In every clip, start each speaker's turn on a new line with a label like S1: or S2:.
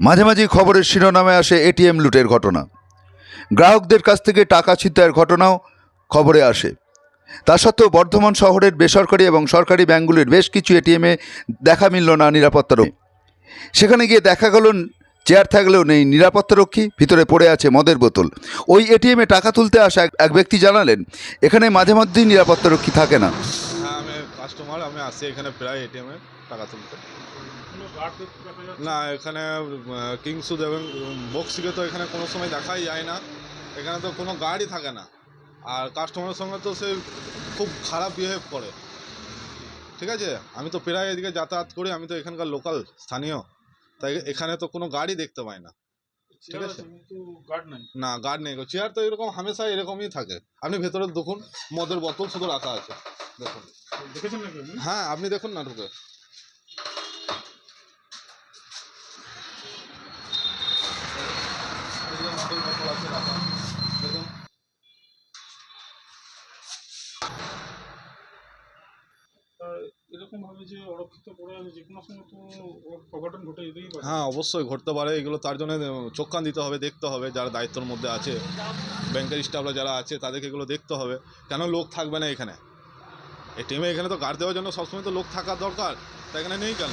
S1: মাঝে মাঝে খবরের শিরোনামে আসে এটিএম লুটের ঘটনা। গ্রাহকদের কাছ থেকে টাকা ছিনতাইয়ের ঘটনাও খবরে আসে। তা সত্ত্বেও বর্ধমান শহরের বেসরকারি এবং সরকারি ব্যাঙ্কগুলির বেশ কিছু এটিএমে দেখা মিলল না নিরাপত্তারক্ষী সেখানে গিয়ে দেখা গেল, চেয়ার থাকলেও নেই নিরাপত্তারক্ষী ভিতরে পড়ে আছে মদের বোতল। ওই এটিএমে টাকা তুলতে আসা এক- ব্যক্তি জানালেন, এখানে মাঝে মধ্যেই নিরাপত্তারক্ষী থাকে না।
S2: হ্যাঁ কাস্টমার আমি আসি এখানে প্রায় এটিএমে টাকা তুলতে। না এখানে কিংসুদ এবং বক্সিকে তো এখানে কোনো সময় দেখাই যায় না। এখানে তো কোনো গার্ডই থাকে না। আর কাস্টমারের সঙ্গে তো সে খুব খারাপ বিহেভ করে। ঠিক আছে? আমি তো প্রায় এদিকে যাতায়াত করি আমি তো এখানকার লোকাল স্থানীয়। তাই এখানে তো কোনো গাড়ি দেখতে পাই না। ঠিক আছে?
S3: কিন্তু গার্ড নাই।
S2: না গার্ড নেই। চেয়ার তো এরকম হামেশা এরকমই থাকে। আপনি ভেতরে দেখুন মদের বোতল শুধু রাখা আছে। দেখুন। হ্যাঁ আপনি দেখুন না ঢুকে।
S3: এরকম ভাবে যে অরক্ষিত পড়ে আছে যে কোনো সময় তো অঘটন ঘটে যেতেই পারে।
S2: হ্যাঁ অবশ্যই ঘটতে পারে। এগুলো তার জন্য চোখ কান দিতে হবে দেখতে হবে যারা দায়িত্বের মধ্যে আছে ব্যাংকের স্টাফরা যারা আছে তাদেরকে এগুলো দেখতে হবে। কেন লোক থাকবে না এখানে? এই টিমে এখানে তো গার্ড দেওয়ার জন্য সবসময় তো লোক থাকার দরকার তা এখানে নেই কেন?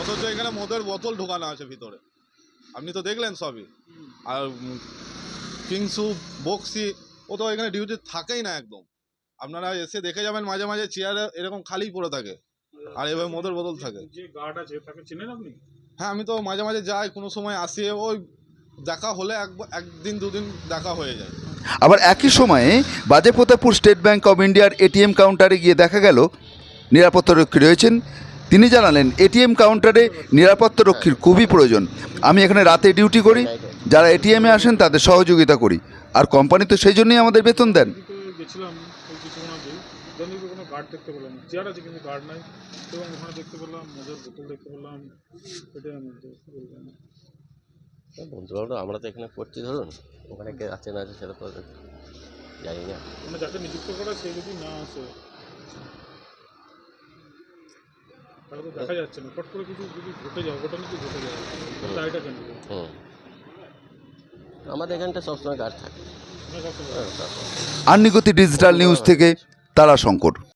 S2: অথচ এখানে মদের বোতল ঢোকানো আছে ভিতরে। আপনি তো দেখলেন সবই। আর কিংসু বক্সি ও তো এখানে ডিউটি থাকেই না একদম। আপনারা এসে দেখে যাবেন মাঝে মাঝে চেয়ারে এরকম খালি পড়ে থাকে। আর এভাবে মদের বোতল থাকে।
S3: যে গার্ড আছে তাকে চেনেন আপনি?
S2: হ্যাঁ আমি তো মাঝে মাঝে যাই কোনো সময় আসি ওই দেখা হলে এক একদিন দুদিন দেখা হয়ে যায়।
S1: আবার একই সময়ে বাজেপ্রতাপপুর স্টেট ব্যাংক অব ইন্ডিয়ার এটিএম কাউন্টারে গিয়ে দেখা গেল নিরাপত্তারক্ষী রয়েছেন। তিনি জানালেন এটিএম কাউন্টারে নিরাপত্তারক্ষীর খুবই প্রয়োজন। আমি এখানে রাতে ডিউটি করি যারা এটিএমে আসেন তাদের সহযোগিতা করি। আর কোম্পানি তো সেই জন্যই আমাদের বেতন দেন।
S3: কিছুক্ষণ আগে দেন দিকে কোনো গার্ড দেখতে পেলাম। চেয়ার আছে কিন্তু গার্ড নাই। এবং ওখানে দেখতে পেলাম মজার বোতল দেখতে পেলাম। এটাই আমি
S4: বন্ধুবান্ধব আমরা তো এখানে পড়ছি ধরুন। ওখানে কে আছে না আছে সেটা তো জানি না।
S3: মানে যাকে নিযুক্ত করা সে যদি না আসে তাহলে তো দেখা যাচ্ছে না। ফট করে কিছু যদি ঘটে যায় অঘটন কিছু ঘটে যায় দায়টা কেন? নেবে?
S4: হুম। আমাদের এখানটা
S1: আন্নিগতি ডিজিটাল নিউজ থেকে তারা শঙ্কর।